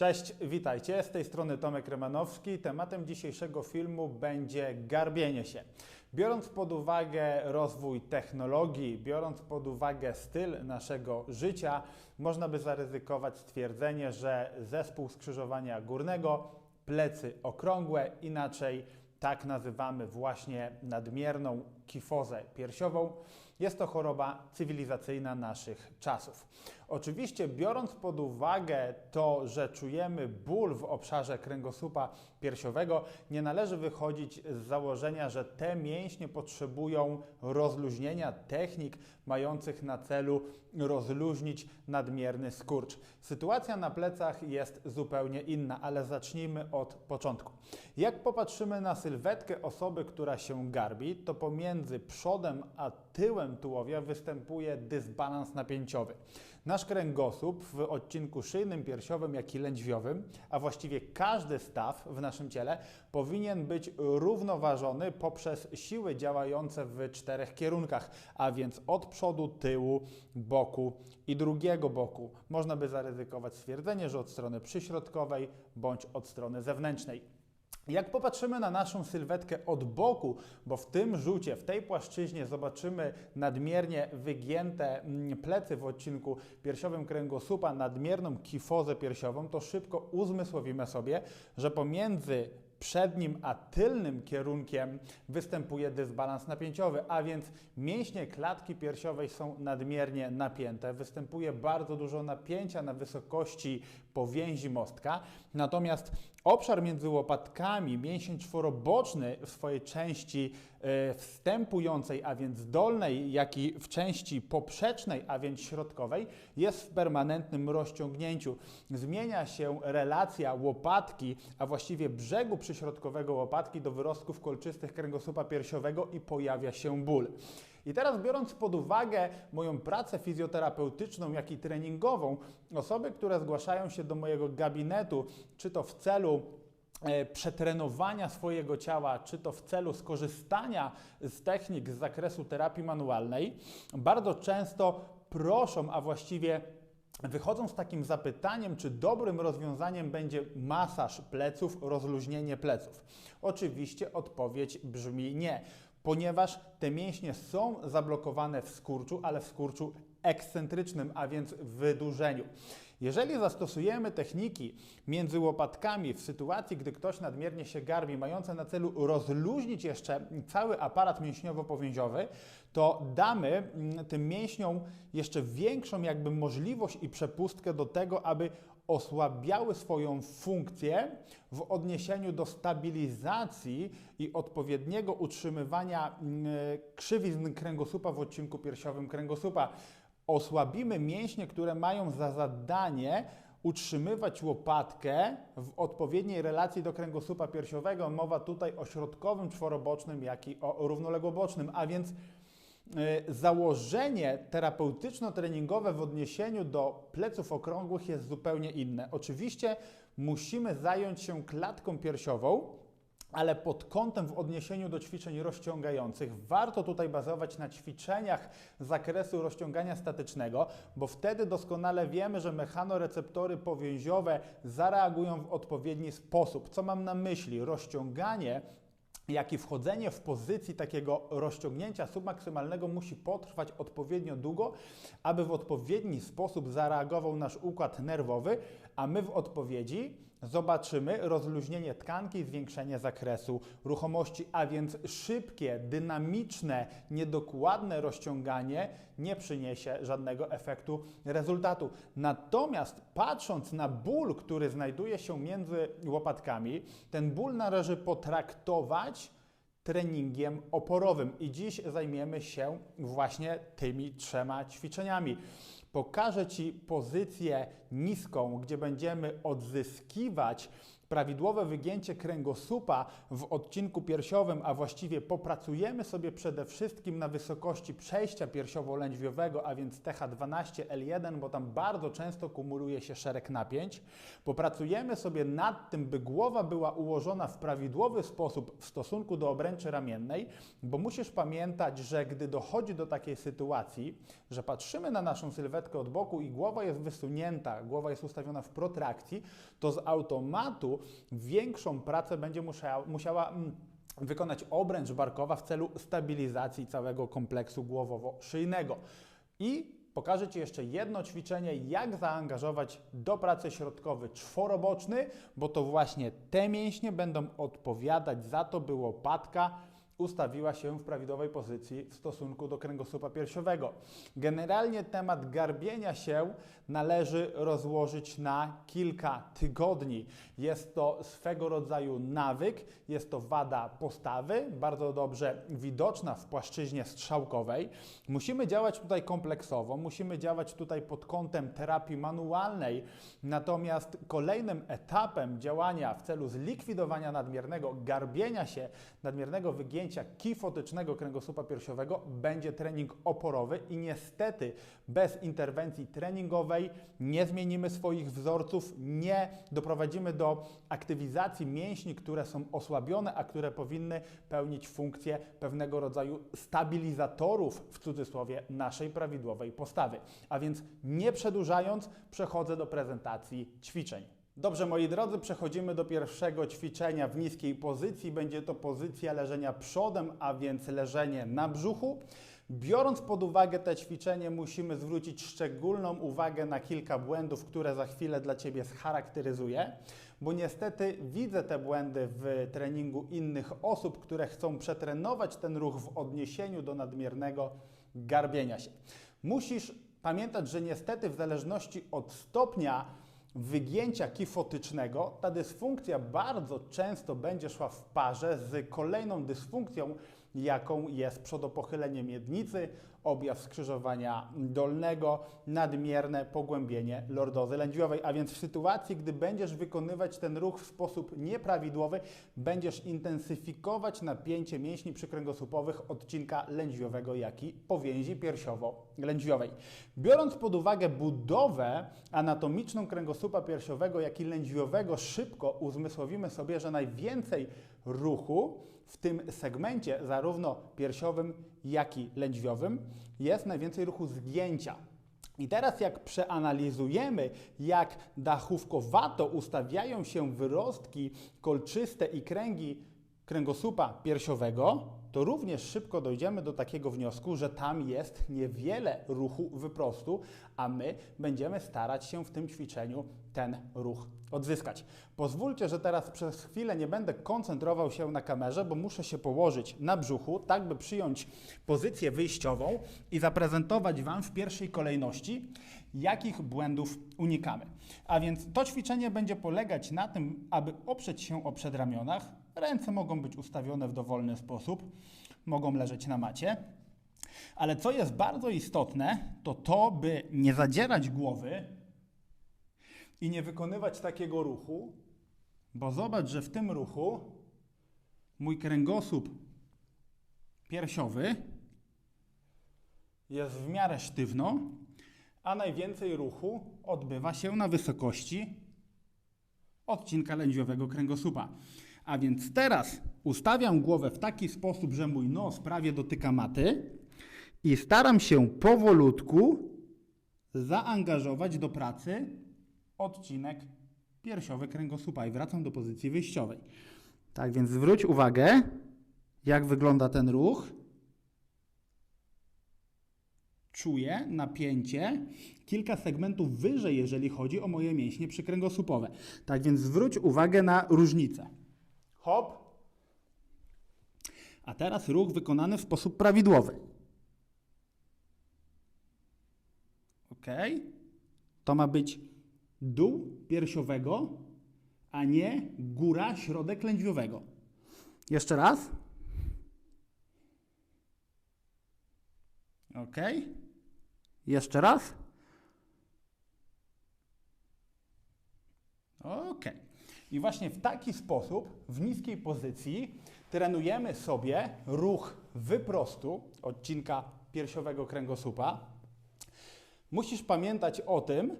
Cześć, witajcie. Z tej strony Tomek Remanowski. Tematem dzisiejszego filmu będzie garbienie się. Biorąc pod uwagę rozwój technologii, biorąc pod uwagę styl naszego życia, można by zaryzykować stwierdzenie, że zespół skrzyżowania górnego, plecy okrągłe, inaczej tak nazywamy właśnie nadmierną kifozę piersiową. Jest to choroba cywilizacyjna naszych czasów. Oczywiście, biorąc pod uwagę to, że czujemy ból w obszarze kręgosłupa piersiowego, nie należy wychodzić z założenia, że te mięśnie potrzebują rozluźnienia technik mających na celu rozluźnić nadmierny skurcz. Sytuacja na plecach jest zupełnie inna, ale zacznijmy od początku. Jak popatrzymy na sylwetkę osoby, która się garbi, to pomiędzy przodem a tyłem tułowia występuje dysbalans napięciowy. Nasz kręgosłup w odcinku szyjnym, piersiowym, jak i lędźwiowym, a właściwie każdy staw w naszym ciele powinien być równoważony poprzez siły działające w czterech kierunkach, a więc od przodu, tyłu, boku i drugiego boku. Można by zaryzykować stwierdzenie, że od strony przyśrodkowej bądź od strony zewnętrznej. Jak popatrzymy na naszą sylwetkę od boku, bo w tym rzucie, w tej płaszczyźnie zobaczymy nadmiernie wygięte mm, plecy w odcinku piersiowym kręgosłupa, nadmierną kifozę piersiową, to szybko uzmysłowimy sobie, że pomiędzy przednim a tylnym kierunkiem występuje dysbalans napięciowy, a więc mięśnie klatki piersiowej są nadmiernie napięte, występuje bardzo dużo napięcia na wysokości powięzi mostka, natomiast obszar między łopatkami, mięsień czworoboczny w swojej części wstępującej, a więc dolnej, jak i w części poprzecznej, a więc środkowej, jest w permanentnym rozciągnięciu. Zmienia się relacja łopatki, a właściwie brzegu przyśrodkowego łopatki do wyrostków kolczystych kręgosłupa piersiowego i pojawia się ból. I teraz biorąc pod uwagę moją pracę fizjoterapeutyczną, jak i treningową, osoby, które zgłaszają się do mojego gabinetu, czy to w celu e, przetrenowania swojego ciała, czy to w celu skorzystania z technik z zakresu terapii manualnej, bardzo często proszą, a właściwie wychodzą z takim zapytaniem, czy dobrym rozwiązaniem będzie masaż pleców, rozluźnienie pleców. Oczywiście odpowiedź brzmi nie, ponieważ te mięśnie są zablokowane w skurczu, ale w skurczu ekscentrycznym, a więc w wydłużeniu. Jeżeli zastosujemy techniki między łopatkami w sytuacji, gdy ktoś nadmiernie się garbi, mające na celu rozluźnić jeszcze cały aparat mięśniowo-powięziowy, to damy mm, tym mięśniom jeszcze większą jakby możliwość i przepustkę do tego, aby osłabiały swoją funkcję w odniesieniu do stabilizacji i odpowiedniego utrzymywania mm, krzywizn kręgosłupa w odcinku piersiowym kręgosłupa osłabimy mięśnie, które mają za zadanie utrzymywać łopatkę w odpowiedniej relacji do kręgosłupa piersiowego. Mowa tutaj o środkowym czworobocznym, jak i o równoległobocznym, a więc y, założenie terapeutyczno-treningowe w odniesieniu do pleców okrągłych jest zupełnie inne. Oczywiście musimy zająć się klatką piersiową, ale pod kątem w odniesieniu do ćwiczeń rozciągających warto tutaj bazować na ćwiczeniach z zakresu rozciągania statycznego, bo wtedy doskonale wiemy, że mechanoreceptory powięziowe zareagują w odpowiedni sposób. Co mam na myśli? Rozciąganie jak i wchodzenie w pozycji takiego rozciągnięcia submaksymalnego musi potrwać odpowiednio długo, aby w odpowiedni sposób zareagował nasz układ nerwowy, a my w odpowiedzi zobaczymy rozluźnienie tkanki zwiększenie zakresu ruchomości, a więc szybkie, dynamiczne, niedokładne rozciąganie nie przyniesie żadnego efektu rezultatu. Natomiast patrząc na ból, który znajduje się między łopatkami, ten ból należy potraktować treningiem oporowym i dziś zajmiemy się właśnie tymi trzema ćwiczeniami. Pokażę Ci pozycję niską, gdzie będziemy odzyskiwać prawidłowe wygięcie kręgosłupa w odcinku piersiowym, a właściwie popracujemy sobie przede wszystkim na wysokości przejścia piersiowo-lędźwiowego, a więc TH12L1, bo tam bardzo często kumuluje się szereg napięć. Popracujemy sobie nad tym, by głowa była ułożona w prawidłowy sposób w stosunku do obręczy ramiennej, bo musisz pamiętać, że gdy dochodzi do takiej sytuacji, że patrzymy na naszą sylwetkę od boku i głowa jest wysunięta, ta głowa jest ustawiona w protrakcji, to z automatu większą pracę będzie musiała, musiała mm, wykonać obręcz barkowa w celu stabilizacji całego kompleksu głowowo-szyjnego. I pokażę Ci jeszcze jedno ćwiczenie, jak zaangażować do pracy środkowy czworoboczny, bo to właśnie te mięśnie będą odpowiadać za to, by łopatka ustawiła się w prawidłowej pozycji w stosunku do kręgosłupa piersiowego. Generalnie temat garbienia się należy rozłożyć na kilka tygodni. Jest to swego rodzaju nawyk, jest to wada postawy, bardzo dobrze widoczna w płaszczyźnie strzałkowej. Musimy działać tutaj kompleksowo, musimy działać tutaj pod kątem terapii manualnej, natomiast kolejnym etapem działania w celu zlikwidowania nadmiernego garbienia się, nadmiernego wygięcia kifotycznego kręgosłupa piersiowego będzie trening oporowy i niestety bez interwencji treningowej nie zmienimy swoich wzorców, nie doprowadzimy do aktywizacji mięśni, które są osłabione, a które powinny pełnić funkcję pewnego rodzaju stabilizatorów w cudzysłowie naszej prawidłowej postawy. A więc nie przedłużając, przechodzę do prezentacji ćwiczeń. Dobrze, moi drodzy, przechodzimy do pierwszego ćwiczenia w niskiej pozycji. Będzie to pozycja leżenia przodem, a więc leżenie na brzuchu. Biorąc pod uwagę te ćwiczenie, musimy zwrócić szczególną uwagę na kilka błędów, które za chwilę dla Ciebie scharakteryzuję, bo niestety widzę te błędy w treningu innych osób, które chcą przetrenować ten ruch w odniesieniu do nadmiernego garbienia się. Musisz pamiętać, że niestety w zależności od stopnia wygięcia kifotycznego, ta dysfunkcja bardzo często będzie szła w parze z kolejną dysfunkcją, jaką jest przodopochylenie miednicy, objaw skrzyżowania dolnego, nadmierne pogłębienie lordozy lędźwiowej. A więc w sytuacji, gdy będziesz wykonywać ten ruch w sposób nieprawidłowy, będziesz intensyfikować napięcie mięśni przykręgosłupowych odcinka lędźwiowego, jak i powięzi piersiowo-lędźwiowej. Biorąc pod uwagę budowę anatomiczną kręgosłupa piersiowego, jak i lędźwiowego, szybko uzmysłowimy sobie, że najwięcej ruchu w tym segmencie, zarówno piersiowym, jak i lędźwiowym, jest najwięcej ruchu zgięcia. I teraz jak przeanalizujemy, jak dachówkowato ustawiają się wyrostki kolczyste i kręgi kręgosłupa piersiowego, to również szybko dojdziemy do takiego wniosku, że tam jest niewiele ruchu wyprostu, a my będziemy starać się w tym ćwiczeniu ten ruch odzyskać. Pozwólcie, że teraz przez chwilę nie będę koncentrował się na kamerze, bo muszę się położyć na brzuchu, tak by przyjąć pozycję wyjściową i zaprezentować Wam w pierwszej kolejności, jakich błędów unikamy. A więc to ćwiczenie będzie polegać na tym, aby oprzeć się o przedramionach. Ręce mogą być ustawione w dowolny sposób, mogą leżeć na macie. Ale co jest bardzo istotne, to to, by nie zadzierać głowy i nie wykonywać takiego ruchu, bo zobacz, że w tym ruchu mój kręgosłup piersiowy jest w miarę sztywno, a najwięcej ruchu odbywa się na wysokości odcinka lędźwiowego kręgosłupa. A więc teraz ustawiam głowę w taki sposób, że mój nos prawie dotyka maty i staram się powolutku zaangażować do pracy odcinek piersiowy kręgosłupa i wracam do pozycji wyjściowej. Tak więc zwróć uwagę, jak wygląda ten ruch. Czuję napięcie kilka segmentów wyżej, jeżeli chodzi o moje mięśnie przykręgosłupowe. Tak więc zwróć uwagę na różnicę. Hop. A teraz ruch wykonany w sposób prawidłowy. Ok. To ma być dół piersiowego, a nie góra, środek lędźwiowego. Jeszcze raz. Ok. Jeszcze raz. Ok. I właśnie w taki sposób, w niskiej pozycji, trenujemy sobie ruch wyprostu odcinka piersiowego kręgosłupa. Musisz pamiętać o tym,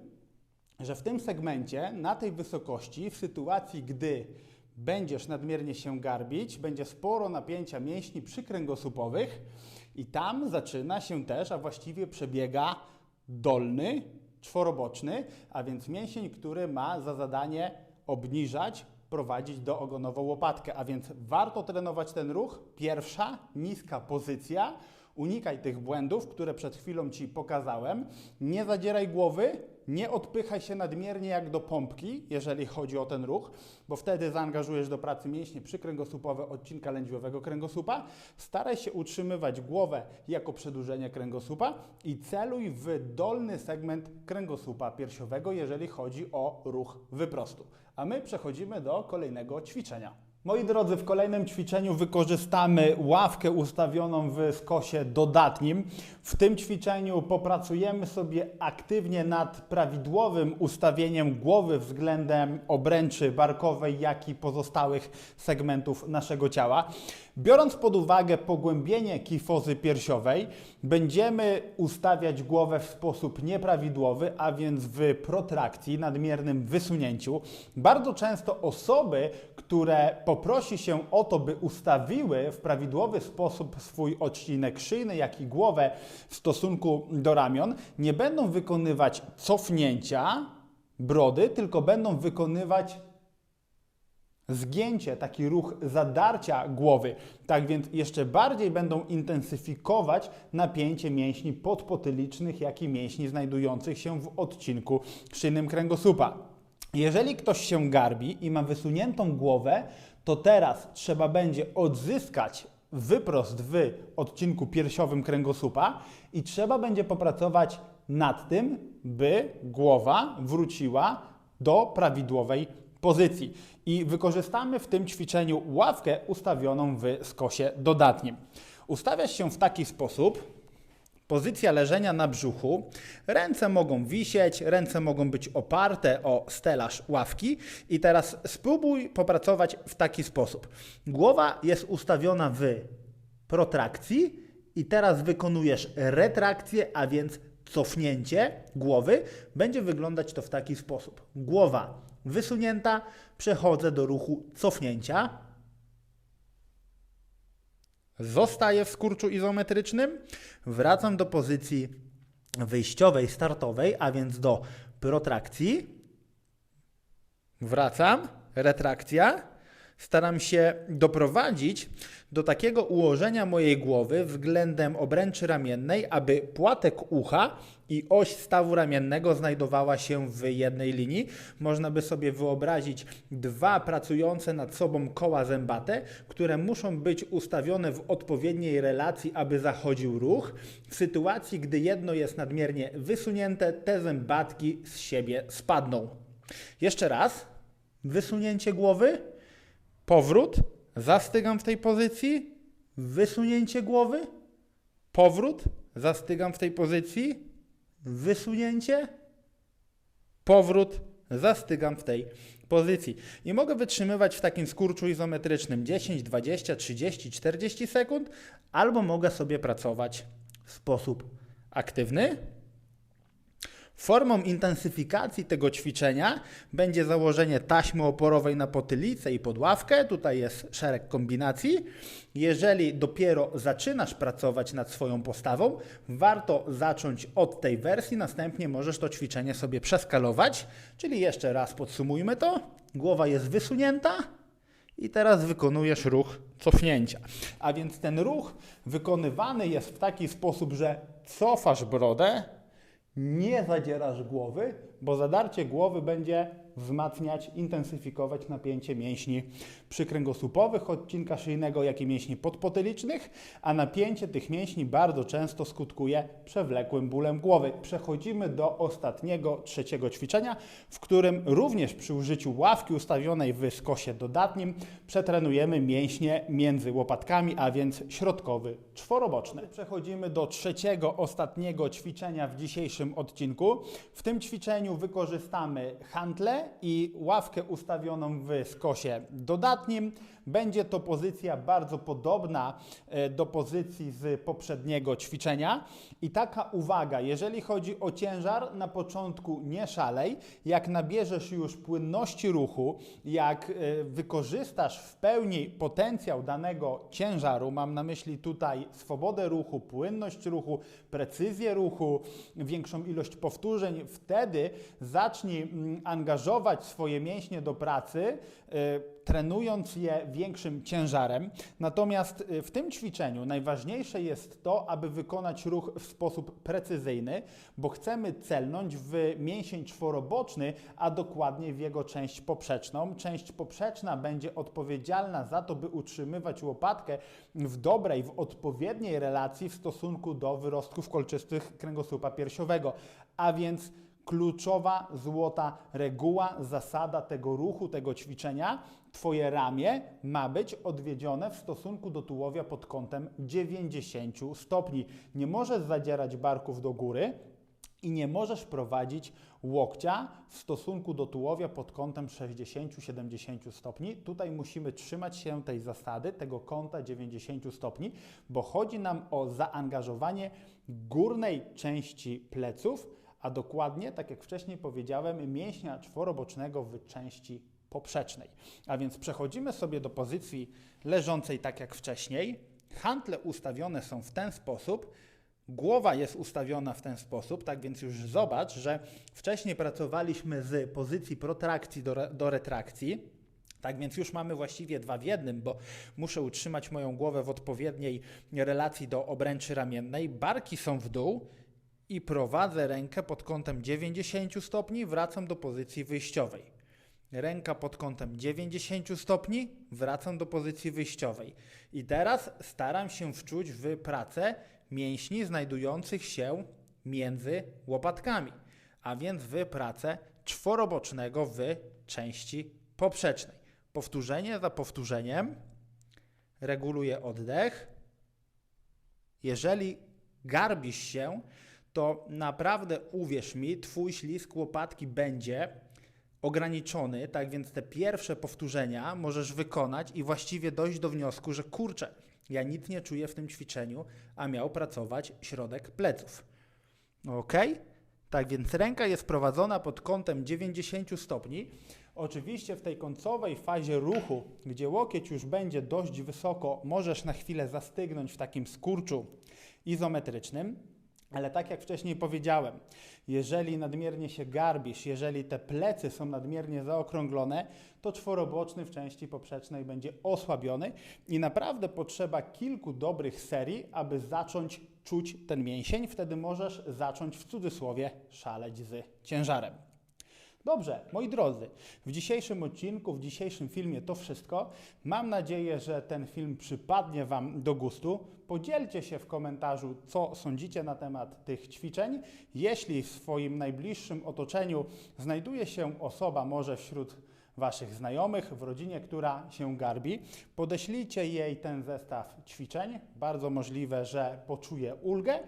że w tym segmencie, na tej wysokości, w sytuacji, gdy będziesz nadmiernie się garbić, będzie sporo napięcia mięśni przykręgosłupowych i tam zaczyna się też, a właściwie przebiega dolny czworoboczny, a więc mięsień, który ma za zadanie obniżać, prowadzić do ogonową łopatkę, a więc warto trenować ten ruch. Pierwsza, niska pozycja. Unikaj tych błędów, które przed chwilą Ci pokazałem. Nie zadzieraj głowy, nie odpychaj się nadmiernie jak do pompki, jeżeli chodzi o ten ruch, bo wtedy zaangażujesz do pracy mięśnie przykręgosłupowe odcinka lędźwiowego kręgosłupa. Staraj się utrzymywać głowę jako przedłużenie kręgosłupa i celuj w dolny segment kręgosłupa piersiowego, jeżeli chodzi o ruch wyprostu. A my przechodzimy do kolejnego ćwiczenia. Moi drodzy, w kolejnym ćwiczeniu wykorzystamy ławkę ustawioną w skosie dodatnim. W tym ćwiczeniu popracujemy sobie aktywnie nad prawidłowym ustawieniem głowy względem obręczy barkowej, jak i pozostałych segmentów naszego ciała. Biorąc pod uwagę pogłębienie kifozy piersiowej, będziemy ustawiać głowę w sposób nieprawidłowy, a więc w protrakcji, nadmiernym wysunięciu. Bardzo często osoby, które poprosi się o to, by ustawiły w prawidłowy sposób swój odcinek szyjny, jak i głowę w stosunku do ramion, nie będą wykonywać cofnięcia brody, tylko będą wykonywać zgięcie, taki ruch zadarcia głowy. Tak więc jeszcze bardziej będą intensyfikować napięcie mięśni podpotylicznych, jak i mięśni znajdujących się w odcinku szyjnym kręgosłupa. Jeżeli ktoś się garbi i ma wysuniętą głowę, to teraz trzeba będzie odzyskać wyprost w odcinku piersiowym kręgosłupa i trzeba będzie popracować nad tym, by głowa wróciła do prawidłowej pozycji. I wykorzystamy w tym ćwiczeniu ławkę ustawioną w skosie dodatnim. Ustawiasz się w taki sposób, Pozycja leżenia na brzuchu. Ręce mogą wisieć, ręce mogą być oparte o stelaż ławki. I teraz spróbuj popracować w taki sposób. Głowa jest ustawiona w protrakcji i teraz wykonujesz retrakcję, a więc cofnięcie głowy. Będzie wyglądać to w taki sposób. Głowa wysunięta, przechodzę do ruchu cofnięcia. Zostaję w skurczu izometrycznym, wracam do pozycji wyjściowej, startowej, a więc do protrakcji. Wracam, retrakcja. Staram się doprowadzić do takiego ułożenia mojej głowy względem obręczy ramiennej, aby płatek ucha i oś stawu ramiennego znajdowała się w jednej linii. Można by sobie wyobrazić dwa pracujące nad sobą koła zębate, które muszą być ustawione w odpowiedniej relacji, aby zachodził ruch. W sytuacji, gdy jedno jest nadmiernie wysunięte, te zębatki z siebie spadną. Jeszcze raz. Wysunięcie głowy, powrót, zastygam w tej pozycji, wysunięcie głowy, powrót, zastygam w tej pozycji, wysunięcie, powrót, zastygam w tej pozycji. I mogę wytrzymywać w takim skurczu izometrycznym 10, 20, 30, 40 sekund, albo mogę sobie pracować w sposób aktywny. Formą intensyfikacji tego ćwiczenia będzie założenie taśmy oporowej na potylicę i podławkę. Tutaj jest szereg kombinacji. Jeżeli dopiero zaczynasz pracować nad swoją postawą, warto zacząć od tej wersji, następnie możesz to ćwiczenie sobie przeskalować. Czyli jeszcze raz podsumujmy to. Głowa jest wysunięta, i teraz wykonujesz ruch cofnięcia. A więc ten ruch wykonywany jest w taki sposób, że cofasz brodę, nie zadzierasz głowy, bo zadarcie głowy będzie wzmacniać, intensyfikować napięcie mięśni przykręgosłupowych, odcinka szyjnego, jak i mięśni podpotylicznych, a napięcie tych mięśni bardzo często skutkuje przewlekłym bólem głowy. Przechodzimy do ostatniego, trzeciego ćwiczenia, w którym również przy użyciu ławki ustawionej w skosie dodatnim przetrenujemy mięśnie między łopatkami, a więc środkowy czworoboczny. Przechodzimy do trzeciego, ostatniego ćwiczenia w dzisiejszym odcinku. W tym ćwiczeniu wykorzystamy hantle i ławkę ustawioną w skosie dodatnim. Będzie to pozycja bardzo podobna e, do pozycji z poprzedniego ćwiczenia. I taka uwaga, jeżeli chodzi o ciężar, na początku nie szalej. Jak nabierzesz już płynności ruchu, jak e, wykorzystasz w pełni potencjał danego ciężaru, mam na myśli tutaj swobodę ruchu, płynność ruchu, precyzję ruchu, większą ilość powtórzeń, wtedy zacznij mm, angażować swoje mięśnie do pracy, y, trenując je większym ciężarem. Natomiast y, w tym ćwiczeniu najważniejsze jest to, aby wykonać ruch w sposób precyzyjny, bo chcemy celnąć w mięsień czworoboczny, a dokładnie w jego część poprzeczną. Część poprzeczna będzie odpowiedzialna za to, by utrzymywać łopatkę w dobrej, w odpowiedniej relacji w stosunku do wyrostków kolczystych kręgosłupa piersiowego. A więc kluczowa, złota reguła, zasada tego ruchu, tego ćwiczenia. Twoje ramię ma być odwiedzione w stosunku do tułowia pod kątem 90 stopni. Nie możesz zadzierać barków do góry i nie możesz prowadzić łokcia w stosunku do tułowia pod kątem 60-70 stopni. Tutaj musimy trzymać się tej zasady, tego kąta 90 stopni, bo chodzi nam o zaangażowanie górnej części pleców a dokładnie, tak jak wcześniej powiedziałem, mięśnia czworobocznego w części poprzecznej. A więc przechodzimy sobie do pozycji leżącej tak jak wcześniej. Hantle ustawione są w ten sposób, głowa jest ustawiona w ten sposób, tak więc już zobacz, że wcześniej pracowaliśmy z pozycji protrakcji do, re, do retrakcji. Tak więc już mamy właściwie dwa w jednym, bo muszę utrzymać moją głowę w odpowiedniej relacji do obręczy ramiennej. Barki są w dół, i prowadzę rękę pod kątem 90 stopni, wracam do pozycji wyjściowej. Ręka pod kątem 90 stopni, wracam do pozycji wyjściowej. I teraz staram się wczuć w pracę mięśni znajdujących się między łopatkami, a więc w pracę czworobocznego w części poprzecznej. Powtórzenie za powtórzeniem reguluję oddech. Jeżeli garbisz się, to naprawdę uwierz mi, Twój ślizg łopatki będzie ograniczony, tak więc te pierwsze powtórzenia możesz wykonać i właściwie dojść do wniosku, że kurczę, ja nic nie czuję w tym ćwiczeniu, a miał pracować środek pleców. Ok? Tak więc ręka jest prowadzona pod kątem 90 stopni. Oczywiście w tej końcowej fazie ruchu, gdzie łokieć już będzie dość wysoko, możesz na chwilę zastygnąć w takim skurczu izometrycznym. Ale tak jak wcześniej powiedziałem, jeżeli nadmiernie się garbisz, jeżeli te plecy są nadmiernie zaokrąglone, to czworoboczny w części poprzecznej będzie osłabiony i naprawdę potrzeba kilku dobrych serii, aby zacząć czuć ten mięsień. Wtedy możesz zacząć w cudzysłowie szaleć z ciężarem. Dobrze, moi drodzy, w dzisiejszym odcinku, w dzisiejszym filmie to wszystko. Mam nadzieję, że ten film przypadnie Wam do gustu. Podzielcie się w komentarzu, co sądzicie na temat tych ćwiczeń. Jeśli w swoim najbliższym otoczeniu znajduje się osoba, może wśród Waszych znajomych, w rodzinie, która się garbi, podeślijcie jej ten zestaw ćwiczeń. Bardzo możliwe, że poczuje ulgę.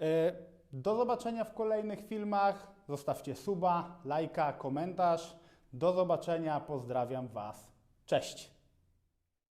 E, do zobaczenia w kolejnych filmach. Zostawcie suba, lajka, komentarz. Do zobaczenia. Pozdrawiam Was. Cześć.